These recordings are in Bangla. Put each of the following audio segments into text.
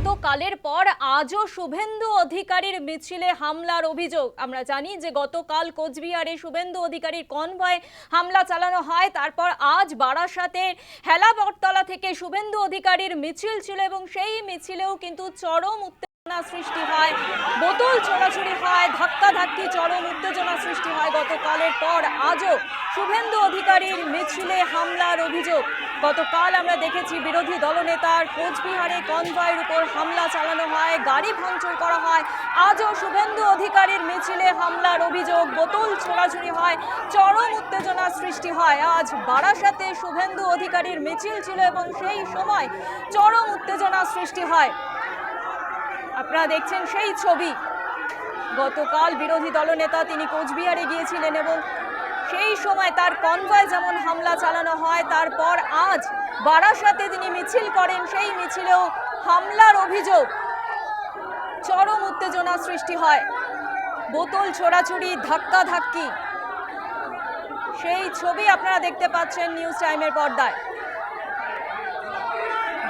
গতকালের পর আজও শুভেন্দু অধিকারীর মিছিলে হামলার অভিযোগ। আমরা জানি যে গতকাল কোচবিহারে শুভেন্দু অধিকারীর কনভয়ে হামলা চালানো হয়। তারপর আজ বারাসাতের হেলাবরতলা থেকে শুভেন্দু অধিকারীর মিছিল ছিল এবং সেই মিছিলেও কিন্তু চরম উত্তেজনা সৃষ্টি হয়, বোতল ছোড়াছুড়ি হয়, ধাক্কাধাক্কি, চরম উত্তেজনা সৃষ্টি হয় গতকালের পর। আজও শুভেন্দু অধিকারীর মিছিলে হামলার অভিযোগ। গতকাল আমরা দেখেছি বিরোধী দলনেতার কোচবিহারে কনভয়ের উপর হামলা চালানো হয়, গাড়ি ভাঙচুর করা হয়। আজও শুভেন্দু অধিকারীর মিছিলে হামলার অভিযোগ, বোতল ছোড়াছুড়ি হয়, চরম উত্তেজনা সৃষ্টি হয়। আজ বারাসাতে শুভেন্দু অধিকারীর মিছিল ছিল এবং সেই সময় চরম উত্তেজনা সৃষ্টি হয়। আপনারা দেখছেন সেই ছবি। গতকাল বিরোধী দলনেতা তিনি কোচবিহারে গিয়েছিলেন এবং সেই সময় তার কনভয় যেমন হামলা চালানো হয়, তারপর আজ বারাসাতে তিনি মিছিল করেন, সেই মিছিলেও হামলার অভিযোগ চরম উত্তেজনা সৃষ্টি হয়। বোতল ছোড়াছুড়ি, ধাক্কাধাক্কি। সেই ছবি আপনারা দেখতে পাচ্ছেন নিউজ টাইমের পর্দায়।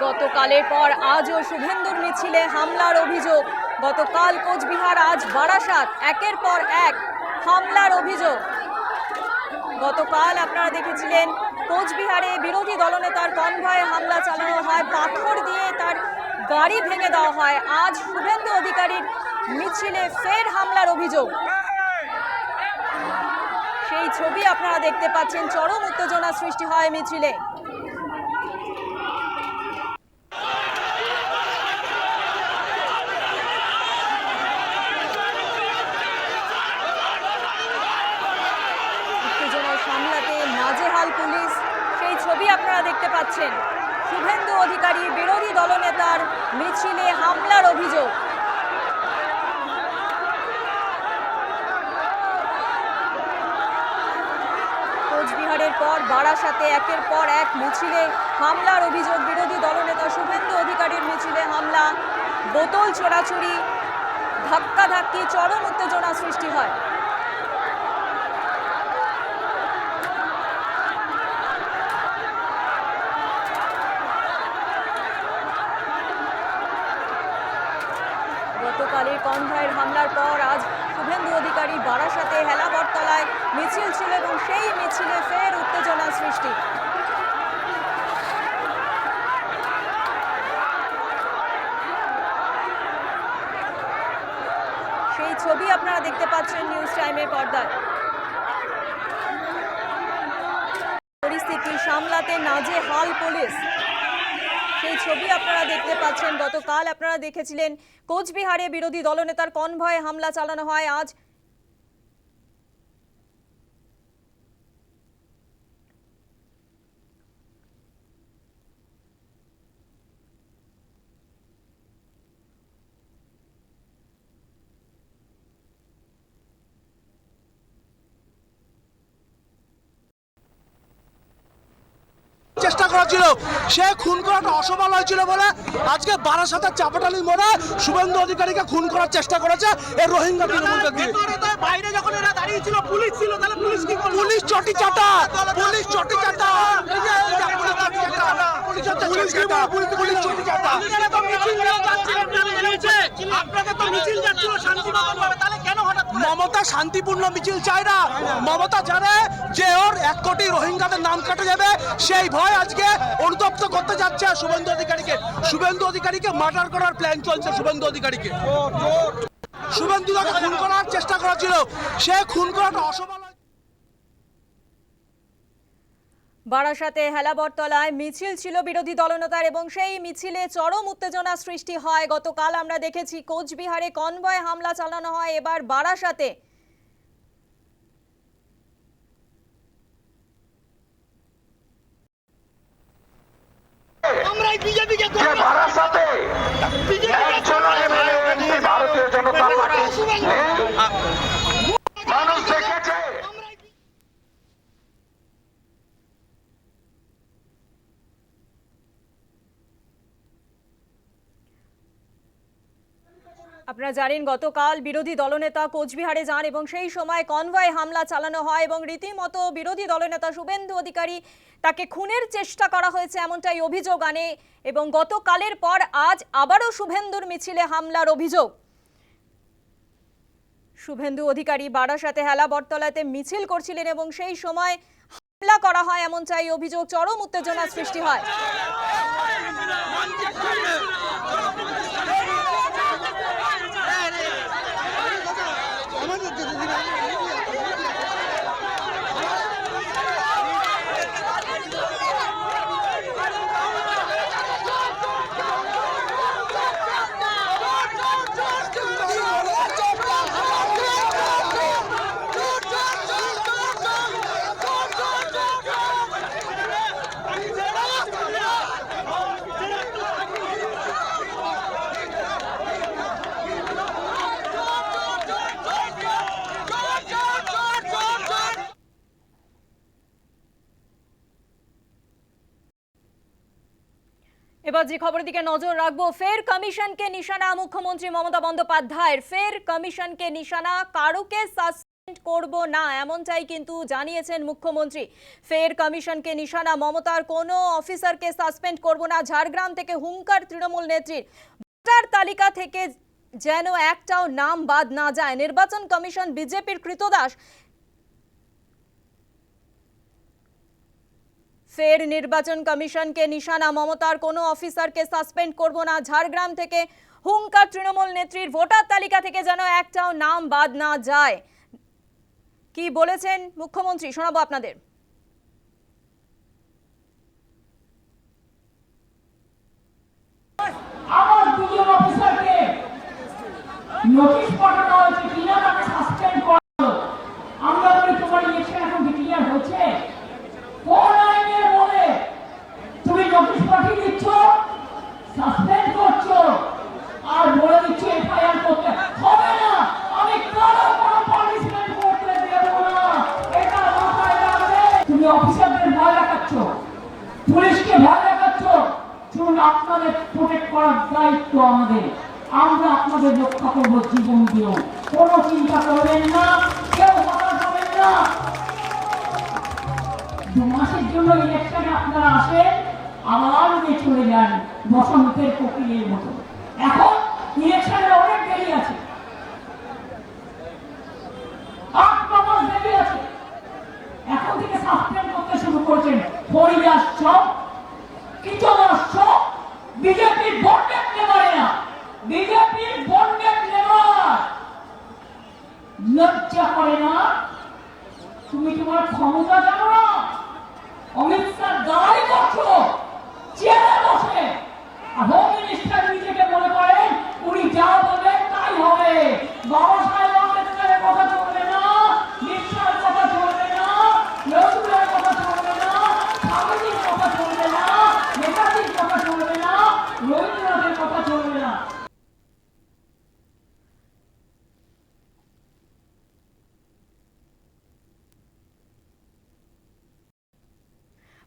গতকালের পর আজও শুভেন্দুর মিছিলে হামলার অভিযোগ। গতকাল কোচবিহার, আজ বারাসাত, একের পর এক হামলার অভিযোগ। গতকাল আপনারা দেখেছিলেন কোচবিহারে বিরোধী দলনেতার কনভয়ে হামলা চালানো হয়, পাথর দিয়ে তার গাড়ি ভেঙে দেওয়া হয়। আজ শুভেন্দু অধিকারীর মিছিলে ফের হামলার অভিযোগ। সেই ছবি আপনারা দেখতে পাচ্ছেন, চরম উত্তেজনা সৃষ্টি হয় মিছিলে উত্তেজনা সামলাতে নাজেহাল পুলিশ সেই ছবি আপনারা দেখতে পাচ্ছেন। শুভেন্দু অধিকারী, বিরোধী দলনেতার মিছিলে হামলার অভিযোগ। কোচবিহারের পর বারাসাতে একের পর এক মিছিলে হামলার অভিযোগ। বিরোধী দলনেতা শুভেন্দু অধিকারীর মিছিলে হামলা। বোতল ছোড়াছুড়ি ধাক্কাধাক্কি, চরম উত্তেজনা সৃষ্টি হয় গতকালের কনভয়ের হামলার পর আজ শুভেন্দু অধিকারী বারাসাতে হেলাবরতলায় মিছিল ছিল এবং সেই মিছিলে ফের উত্তেজনা সৃষ্টি। সেই ছবি আপনারা দেখতে পাচ্ছেন নিউজ টাইমের পর্দায়। পরিস্থিতি সামলাতে নাজে হাল পুলিশ। সেই ছবি আপনারা দেখতে পাচ্ছেন। গতকাল আপনারা দেখেছিলেন কোচবিহারে বিরোধী দলনেতার কনভয়ে হামলা চালানো হয়। আজ চেষ্টা করা ছিল। সে খুন করাটা অসফল হয়েছিল বলে আজকে বারাসাতের চাপাটালি মোড়ে শুভেন্দু অধিকারীকে খুন করার চেষ্টা করেছে এই রোহিঙ্গা তৃণমূলকে দিয়ে বাইরে যখন এরা দাঁড়িয়ে ছিল পুলিশ ছিল তাহলে পুলিশ কি পুলিশ চটি চাটা পুলিশ চটি চাটা। মমতা শান্তিপূর্ণ মিছিল চায় না। মমতা জানে কোটি রোহিঙ্গাদের নাম কাটা যাবে। সেই ভয় আজকে অনুতপ্ত করতে যাচ্ছে শুভেন্দু অধিকারীকে। শুভেন্দু অধিকারীকে মার্ডার করার প্ল্যান চলছে শুভেন্দু অধিকারীকে। শুভেন্দুদাকে খুন করার চেষ্টা করা ছিল সে খুন করাটা অসফল বারাসাতে হেলাবরতলায় মিছিল ছিল বিরোধী দলনেতার এবং সেই মিছিলে চরম উত্তেজনা সৃষ্টি হয়। গতকাল আমরা দেখেছি কোচবিহারে কনভয় হামলা চালানো হয়। এবার বারাসাতে আমরাই সাথে? একজন এমএলএ ভারতীয় জনতা পার্টি মানুষ দেখেছে আপনারা জানেন, গতকাল বিরোধী দলনেতা কোচবিহারে যান এবং সেই সময় কনভয় হামলা চালানো হয় এবং রীতিমতো বিরোধী দলনেতা শুভেন্দু অধিকারী তাকে খুনের চেষ্টা করা হয়েছে এমনটাই অভিযোগ আনে এবং গতকালের পর আজ আবারও শুভেন্দুর মিছিলে হামলার অভিযোগ। শুভেন্দু অধিকারী বারাসাতে হেলা বটতলাতে মিছিল করছিলেন এবং সেই সময় হামলা করা হয় এমনটাই অভিযোগ, চরম উত্তেজনার সৃষ্টি হয়। যে খবরের দিকে নজর রাখব। ফের কমিশনকে নিশানা, মুখ্যমন্ত্রী মমতা বন্দ্যোপাধ্যায়ের। ফের কমিশনকে নিশানা, কারুকে সাসপেন্ড করব না কিন্তু জানিয়েছেন মুখ্যমন্ত্রী। ফের কমিশনকে নিশানা, মমতার কোনো অফিসারকে সাসপেন্ড করব না, ঝাড়গ্রাম থেকে হুঙ্কার তৃণমূল নেত্রীর। ভোটার তালিকা থেকে যেন একটাও নাম বাদ না যায়। নির্বাচন কমিশন বিজেপির কৃতদাস। ফের নির্বাচন কমিশনকে নিশানা। মমতার কোনো অফিসারকে সাসপেন্ড করব না। ঝাড়গ্রাম থেকে হুঙ্কার তৃণমূল নেত্রীর ভোটার তালিকা থেকে যেন একটাও নাম বাদ না যায়। কি বলেছেন মুখ্যমন্ত্রী? শোনাবো আপনাদের। নোটিশ পাঠানো হয়েছে কিনা তাকে সাসপেন্ড করা হলো আমরা বলি তোমার ইলেকশন এখন ডিক্লিয়ার হয়েছে কোন আইনের বলে তুমি নোটিশ পাঠিয়ে দিচ্ছ সাসপেন্ড করছ আর বলে দিচ্ছ এফআইআর করতে হবে না আমি কারও কোনো পানিশমেন্ট করতে দেব না এটা মাথায় রাখবে তুমি অফিসারদের ভয় দেখাচ্ছ পুলিশকে ভয় দেখাচ্ছ শুনুন আপনাদের প্রোটেক্ট করার দায়িত্ব আমাদের। আমরা আপনাদের রক্ষা করব জীবন দিয়েও। কোনো চিন্তা করবেন না, কেউ হতাশ হবেন না। দু মাসের জন্য ইলেকশনে আপনারা আসেন, আবার উড়ে চলে যান বসন্তের মতো। এখন ইলেকশনের অনেক দেরি আছে। এখন থেকে সাসপেন্ড করতে শুরু করেছেন হরিদাস চক। চক বিজেপির বন্ডেড নেবারেরা বিজেপির বন্ডেড নেবার। লজ্জা করে না? তুমি তোমার ক্ষমতা জানো না? অমিত শাহ দাঁড়াই করছ। চেয়ারে বসে। আর হোম মিনিস্টার নিজেকে মনে করেন, উনি যা বলবেন তাই হবে। বাবা সাহেব আম্বেদকরের কথা চলবে না নিঃশ্বাস কথা চলবে না নজরুলের কথা চলবে না স্বামীজির কথা চলবে না নেতাজির কথা চলবে না রবীন্দ্রনাথের কথা চলবে না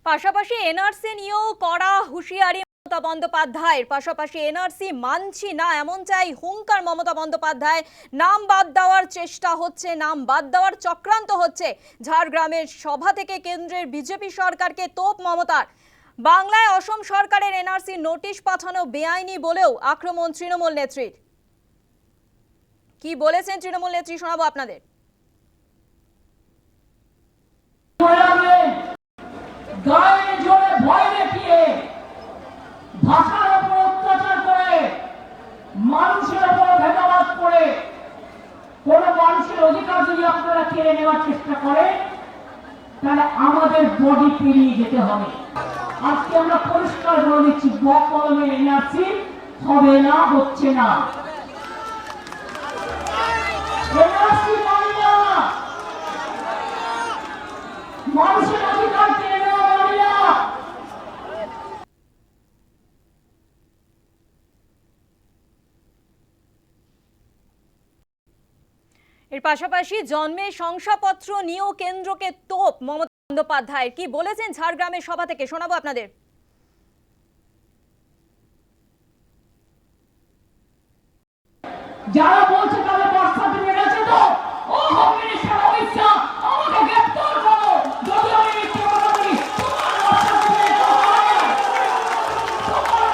পাশাপাশি এনআরসি নিয়েও কড়া হুঁশিয়ারি মমতা বন্দ্যোপাধ্যায়ের। পাশাপাশি এনআরসি মানছি না এমন চাই হুঙ্কার মমতা বন্দ্যোপাধ্যায়। নাম বাদ দেওয়ার চেষ্টা হচ্ছে, নাম বাদ দেওয়ার চক্রান্ত হচ্ছে। ঝাড়গ্রামের সভা থেকে কেন্দ্রের বিজেপি সরকারকে তোপ মমতার। বাংলায় অসম সরকারের এনআরসি নোটিশ পাঠানো বেআইনি বলেও আক্রমণ তৃণমূল নেত্রীর। কি বলেছেন তৃণমূল নেত্রী শোনাবো আপনাদের মনে রাখবেন গায়ে জোরে ভয় দেখিয়ে ভাষার উপর অত্যাচার করে মানুষের উপর ভেদাবাদ করে কোন মানুষের অধিকার যদি আপনারা কেড়ে নেওয়ার চেষ্টা করেন তাহলে আমাদের বডি পেরিয়ে যেতে হবে। আজকে আমরা পরিষ্কার বলে দিচ্ছি ব্লক কলমের এনআরসি হবে না, হচ্ছে মানি মানি না। এর পাশাপাশি জন্মে শংসাপত্র নিয়েও কেন্দ্রকে তোপ, মমতা বন্দ্যোপাধ্যায়ের কি বলেছেন ঝাড়গ্রামের সভা থেকে? শোনাবো আপনাদের। যারা বলছে তাদের বার্থ সার্টিফিকেট আছে তো ও হোম মিনিস্টার অমিত শাহ আমাকে গ্রেফতার করো যদি আমি মিথ্যে কথা বলি তোমার বার্থ সার্টিফিকেট তোমার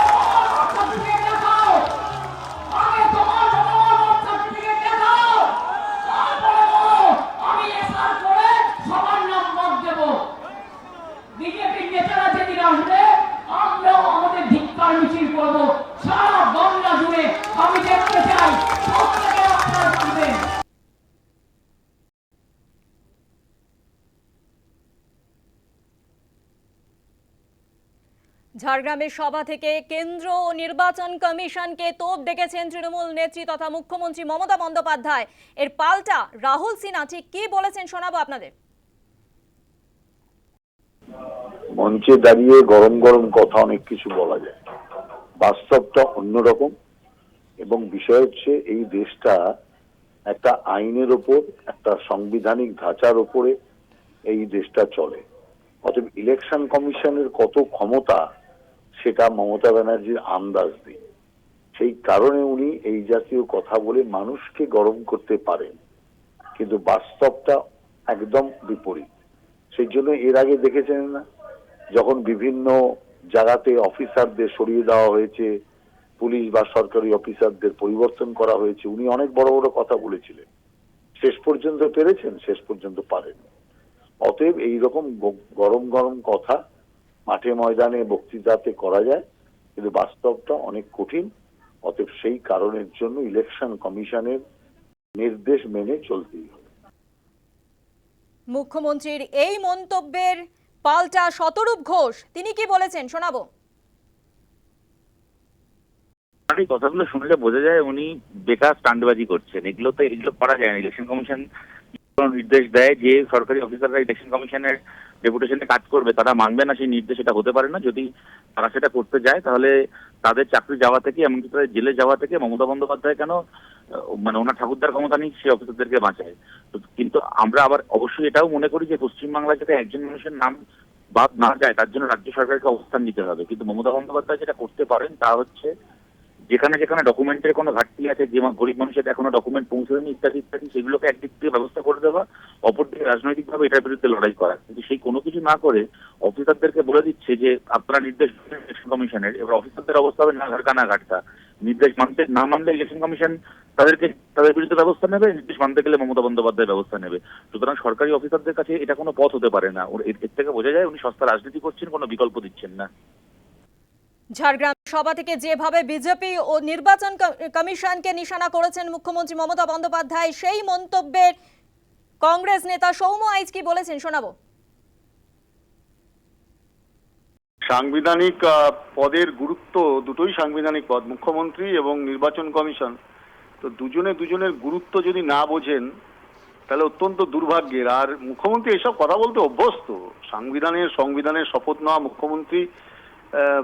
সার্টিফিকেট দেখাও আগে তোমার বাবার বার্থ সার্টিফিকেট দেখাও তারপরে বলো আমি এসআর করে সবার নাম বাদ দেবো বিজেপির নেতারা যেদিন আসবে আমরাও আমাদের ধিক্কার মিছিল করব সারা বাংলা জুড়ে আমি দেখতে চাই প্রত্যেকে আপনারা থাকবেন ঝাড়গ্রামের সভা থেকে কেন্দ্র ও নির্বাচন কমিশনকে তোপ ডেকেছেন তৃণমূল নেত্রী তথা মুখ্যমন্ত্রী মমতা বন্দ্যোপাধ্যায়। এর পাল্টা রাহুল সিনহা, ঠিক কি বলেছেন শোনাবো আপনাদের? মঞ্চে দাঁড়িয়ে গরম গরম কথা অনেক কিছু বলা যায়। বাস্তবটা অন্যরকম এবং বিষয় হচ্ছে এই দেশটা একটা আইনের ওপর, একটা সাংবিধানিক ধাঁচার ওপরে এই দেশটা চলে। অতএব ইলেকশন কমিশনের কত ক্ষমতা সেটা মমতা ব্যানার্জির আন্দাজ দিন সেই কারণে উনি এই জাতীয় কথা বলে মানুষকে গরম করতে পারেন। কিন্তু বাস্তবটা একদম বিপরীত। সেই জন্য এর আগে দেখেছেন না? যখন বিভিন্ন জায়গাতে অফিসারদের সরিয়ে দেওয়া হয়েছে, পুলিশ বা সরকারি অফিসারদের পরিবর্তন করা হয়েছে, উনি অনেক বড় বড় কথা বলেছিলেন। শেষ পর্যন্ত পেরেছেন, শেষ পর্যন্ত পারেন অতএব এইরকম গ- গরম গরম কথা মাঠে ময়দানে বক্তৃতাতে করা যায় কিন্তু বাস্তবটা অনেক কঠিন। অতএব সেই কারণের জন্য ইলেকশন কমিশনের নির্দেশ মেনে চলতেই হবে। মুখ্যমন্ত্রীর এই মন্তব্যের পাল্টা শতরূপ ঘোষ তিনি কি বলেছেন? শোনাবো। এই কথাগুলো শুনলে বোঝা যায় উনি বেকার স্টান্টবাজি করছেন। এগুলো তো এগুলো করা যায় না। ইলেকশন কমিশন নির্দেশ দেয় যে সরকারি অফিসাররা ইলেকশন কমিশনের ডেপুটেশনে কাজ করবে, তারা মানবে না সেই নির্দেশ এটা হতে পারে না। যদি তারা সেটা করতে যায়, তাহলে তাদের চাকরি যাওয়া থেকে, এমনকি তাদের জেলে যাওয়া থেকে মমতা বন্দ্যোপাধ্যায় কেন মানে ওনার ঠাকুরদার ক্ষমতা নেই, সেই অফিসারদেরকে বাঁচায়। কিন্তু আমরা আবার অবশ্যই এটাও মনে করি যে, পশ্চিমবাংলায় যাতে একজন মানুষের নাম বাদ না যায়, তার জন্য রাজ্য সরকারকে অবস্থান নিতে হবে। কিন্তু মমতা বন্দ্যোপাধ্যায় যেটা করতে পারেন, তা হচ্ছে যেখানে যেখানে ডকুমেন্টের কোনো ঘাটতি আছে, যে গরিব মানুষের এখনও ডকুমেন্ট পৌঁছয়নি, ইত্যাদি ইত্যাদি, সেগুলোকে একদিক থেকে ব্যবস্থা করে দেওয়া অপর অপরদিকে রাজনৈতিকভাবে এটার বিরুদ্ধে লড়াই করা। কিন্তু সেই কোনো কিছু না করে অফিসারদেরকে বলে দিচ্ছে যে, আপনারা নির্দেশ কমিশনের এবার অফিসারদের অবস্থা হবে না ঘাটকা না ঘাটকা নির্দেশ মানতে, না মানলে ইলেকশন কমিশন তাদেরকে, তাদের বিরুদ্ধে ব্যবস্থা নেবে, নির্দেশ মানতে গেলে মমতা বন্দ্যোপাধ্যায় ব্যবস্থা নেবে। সুতরাং সরকারি অফিসারদের কাছে এটা কোনো পথ হতে পারে না। এর থেকে বোঝা যায় উনি সস্তা রাজনীতি করছেন, কোনো বিকল্প দিচ্ছেন না। ঝাড়গ্রাম সভা থেকে যেভাবে বিজেপি ও নির্বাচন কমিশনকে নিশানা করেছেন মুখ্যমন্ত্রী মমতা বন্দ্যোপাধ্যায়, সেই মন্তব্যের কংগ্রেস নেতা সৌম্য আইজ কি বলেছেন? শোনাবো। সাংবিধানিক পদের গুরুত্ব দুটোই সাংবিধানিক পদ, মুখ্যমন্ত্রী এবং নির্বাচন কমিশন। তো দুজনে দুজনের গুরুত্ব যদি না বোঝেন, তাহলে অত্যন্ত দুর্ভাগ্যের। আর মুখ্যমন্ত্রী এসব কথা বলতে অভ্যস্ত। সাংবিধানের সংবিধানের শপথ নেওয়া মুখ্যমন্ত্রী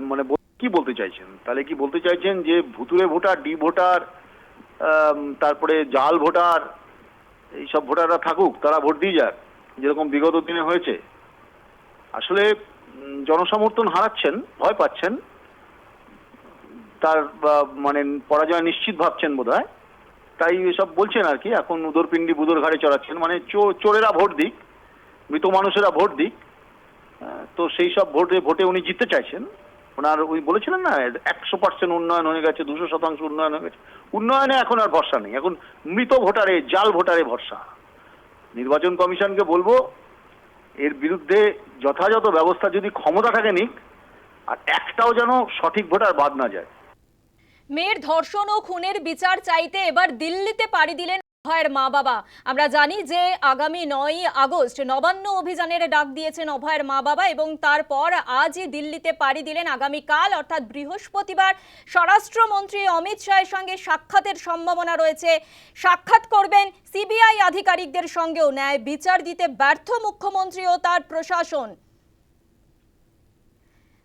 মানে কি বলতে চাইছেন? তাহলে কি বলতে চাইছেন যে ভুতুরে ভোটার, ডি ভোটার তারপরে জাল ভোটার, এইসব ভোটাররা থাকুক, তারা ভোট দিয়ে যাক, যেরকম বিগত দিনে হয়েছে। আসলে জনসমর্থন হারাচ্ছেন, ভয় পাচ্ছেন। তার মানে পরাজয় নিশ্চিত ভাবছেন বোধহয়। তাই এসব বলছেন আর কি, এখন উদরপিণ্ডি বুদর ঘাড়ে চড়াচ্ছেন। মানে চোরেরা ভোট দিক, মৃত মানুষেরা ভোট দিক তো সেই সব ভোটে ভোটে উনি জিততে চাইছেন। ওনার ওই বলেছিলেন না, একশো পার্সেন্ট উন্নয়ন হয়ে গেছে, দুশো শতাংশ উন্নয়ন হয়ে গেছে। উন্নয়নে এখন আর ভরসা নেই। এখন মৃত ভোটারে, জাল ভোটারে ভরসা। নির্বাচন কমিশনকে বলব, এর বিরুদ্ধে যথাযথ ব্যবস্থা যদি ক্ষমতা থাকে নিক, আর একটাও যেন সঠিক ভোটার বাদ না যায়। মেয়ের ধর্ষণ ও খুনের বিচার চাইতে এবার দিল্লিতে পাড়ি দিলেন অভয়ের মা বাবা। আমরা জানি যে আগামী নয় আগস্ট নবান্ন অভিযানের ডাক দিয়েছেন অভয়ের মা বাবা এবং তারপর আজই দিল্লিতে পাড়ি দিলেন আগামীকাল, অর্থাৎ বৃহস্পতিবার, স্বরাষ্ট্রমন্ত্রী অমিত শাহের সঙ্গে সাক্ষাতের সম্ভাবনা রয়েছে। সাক্ষাৎ করবেন সিবিআই আধিকারিকদের সঙ্গেও ন্যায় বিচার দিতে ব্যর্থ মুখ্যমন্ত্রী ও তার প্রশাসন।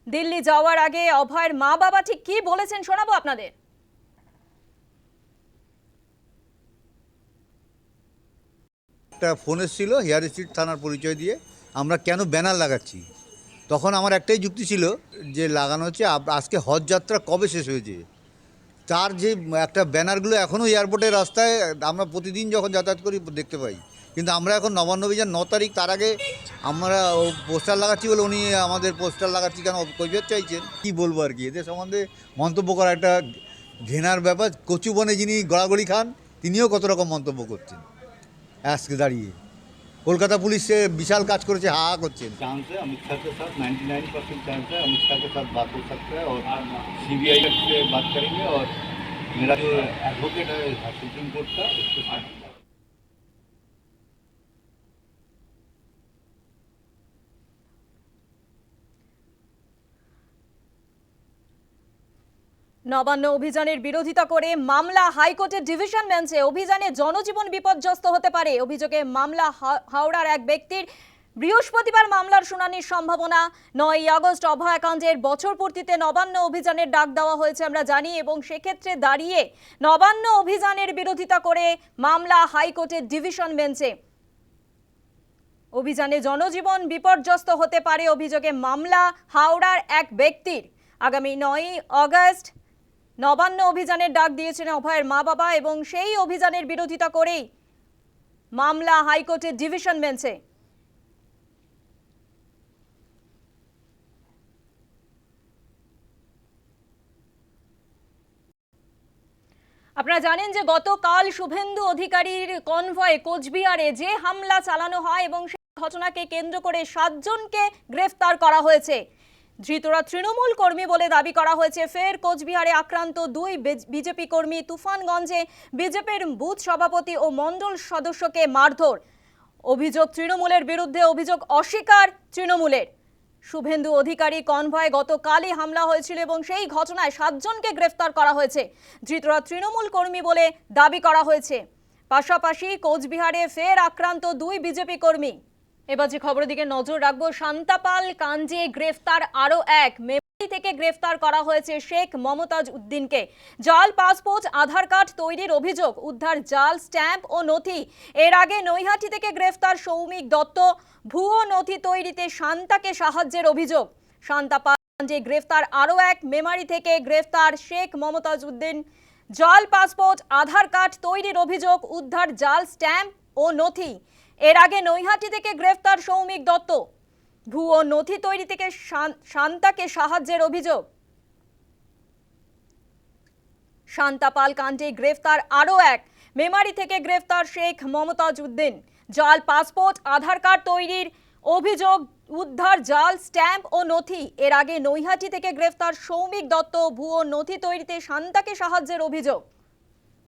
দিল্লি যাওয়ার আগে অভয়ের মা বাবা ঠিক কি বলেছেন শোনাবো আপনাদের। একটা ফোন এসেছিল হেয়ার স্ট্রিট থানার পরিচয় দিয়ে, আমরা কেন ব্যানার লাগাচ্ছি? তখন আমার একটাই যুক্তি ছিল যে লাগানো হচ্ছে আজকে হজ যাত্রা কবে শেষ হয়েছে? তার যে একটা ব্যানারগুলো এখনও এয়ারপোর্টের রাস্তায়, আমরা প্রতিদিন যখন যাতায়াত করি দেখতে পাই। কিন্তু আমরা এখন নবান্ন অভিযান ন তারিখ, তার আগে আমরা পোস্টার লাগাচ্ছি বলে উনি আমাদের পোস্টার লাগাচ্ছি কেন কৈফিয়ত চাইছেন? কী বলব আর কি? এদের সম্বন্ধে মন্তব্য করা একটা ঘেনার ব্যাপার। কচু বনে যিনি গড়াগড়ি খান, তিনিও কত রকম মন্তব্য করছেন। আজকে দাঁড়িয়ে কলকাতা পুলিশে বিশাল কাজ করেছে হা হা করছেন चांस है अमित शाह के साथ 99 परसेंट चांस है अमित शाह के साथ बात हो सकता है और सीबीआई से बात करेंगे और मेरा जो एडवोकेट है सुप्रीम कोर्ट का उसके साथ নবান্ন অভিযানের বিরোধিতা করে মামলা হাইকোর্টের ডিভিশন বেঞ্চে অভিযানে জনজীবন বিপর্যস্ত হতে পারে। অভিযোগে মামলা হাওড়ার এক ব্যক্তির বৃহস্পতিবার মামলার শুনানির সম্ভাবনা। নয় আগস্ট অভয়াকাণ্ডের বছর পূর্তিতে নবান্ন অভিযানের ডাক দেওয়া হয়েছে আমরা জানি এবং সেক্ষেত্রে দাঁড়িয়ে নবান্ন অভিযানের বিরোধিতা করে মামলা হাইকোর্টের ডিভিশন বেঞ্চে। অভিযানে জনজীবন বিপর্যস্ত হতে পারে অভিযোগে মামলা হাওড়ার এক ব্যক্তির। আগামী নয়ই অগস্ট নবান্ন অভিযানের ডাক দিয়েছেন অভয়ের মা বাবা এবং সেই অভিযানের বিরোধিতা করেই মামলা হাইকোর্টের ডিভিশন বেঞ্চে। আপনারা জানেন যে গতকাল শুভেন্দু অধিকারীর কনভয়ে কোচবিহারে যে হামলা চালানো হয় এবং সেই ঘটনাকে কেন্দ্র করে সাতজনকে গ্রেফতার করা হয়েছে। ধৃতরা তৃণমূল কর্মী বলে দাবি করা হয়েছে। ফের কোচবিহারে আক্রান্ত দুই বিজেপি কর্মী তুফানগঞ্জে বিজেপির বুথ সভাপতি ও মণ্ডল সদস্যকে মারধর। অভিযোগ তৃণমূলের বিরুদ্ধে অভিযোগ অস্বীকার তৃণমূলের। শুভেন্দু অধিকারী কনভয়ে গতকালই হামলা হয়েছিল এবং সেই ঘটনায় সাতজনকে গ্রেফতার করা হয়েছে। ধৃতরা তৃণমূল কর্মী বলে দাবি করা হয়েছে। পাশাপাশি কোচবিহারে ফের আক্রান্ত দুই বিজেপি কর্মী এবার যে খবরের দিকে নজর রাখব শান্তাপাল কাঞ্জে গ্রেফতার আরও এক। থেকে গ্রেফতার করা হয়েছে শেখ মমতাজ উদ্দিনকে। জাল পাসপোর্ট, আধার কার্ড তৈরির অভিযোগ, উদ্ধার জাল, স্ট্যাম্প ও নথি। এর আগে নৈহাটি থেকে গ্রেফতার সৌমিক দত্ত, ভুয়ো নথি তৈরিতে শান্তাকে সাহায্যের অভিযোগ। শান্তাপাল কাঞ্জে গ্রেফতার আরও এক, মেমারি থেকে গ্রেফতার শেখ মমতাজ উদ্দিন। জাল পাসপোর্ট, আধার কার্ড তৈরির অভিযোগ, উদ্ধার জাল, স্ট্যাম্প ও নথি। এর আগে নৈহাটি থেকে গ্রেফতার সৌমিক দত্ত। ভুয়ো নথি তৈরি থেকে শান্তাকে সাহায্যের অভিযোগ। শান্তাপাল কাণ্ডে গ্রেফতার আরও এক। মেমারি থেকে গ্রেফতার শেখ মমতাজ উদ্দিন। জাল পাসপোর্ট, আধার কার্ড তৈরির অভিযোগ, উদ্ধার জাল, স্ট্যাম্প ও নথি। এর আগে নৈহাটি থেকে গ্রেফতার সৌমিক দত্ত ভুয়ো নথি তৈরিতে শান্তাকে সাহায্যের অভিযোগ।